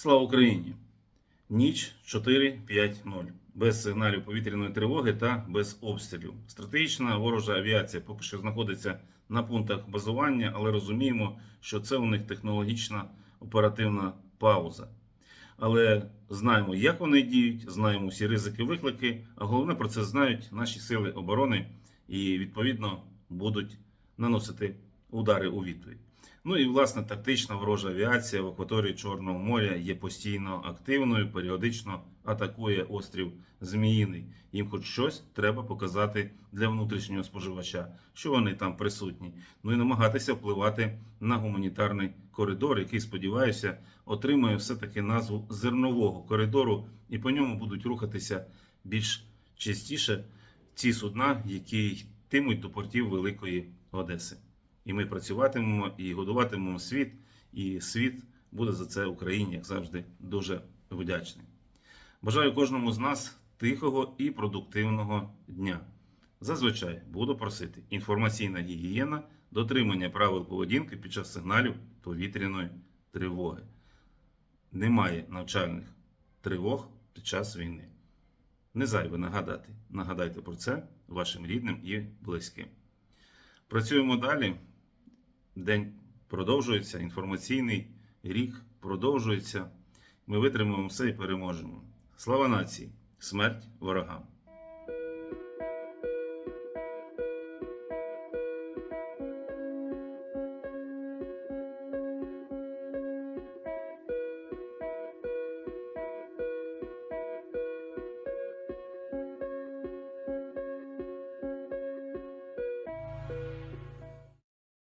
Слава Україні! Ніч 4-5-0. Без сигналів повітряної тривоги та без обстрілів. Стратегічна ворожа авіація поки що знаходиться на пунктах базування, але розуміємо, що це у них технологічна оперативна пауза. Але знаємо, як вони діють, знаємо всі ризики, виклики, а головне про це знають наші сили оборони і відповідно будуть наносити удари у відповідь. Ну і власне тактична ворожа авіація в акваторії Чорного моря є постійно активною, періодично атакує острів Зміїний. Їм хоч щось треба показати для внутрішнього споживача, що вони там присутні. Ну і намагатися впливати на гуманітарний коридор, який, сподіваюся, отримає все-таки назву зернового коридору, і по ньому будуть рухатися більш частіше ці судна, які йтимуть до портів Великої Одеси. І ми працюватимемо і годуватимемо світ, і світ буде за це Україні, як завжди, дуже вдячний. Бажаю кожному з нас тихого і продуктивного дня. Зазвичай буду просити інформаційна гігієна, дотримання правил поведінки під час сигналів повітряної тривоги. Немає навчальних тривог під час війни. Не зайве нагадати. Нагадайте про це вашим рідним і близьким. Працюємо далі. День продовжується, інформаційний рік продовжується. Ми витримаємо все і переможемо. Слава нації! Смерть ворогам!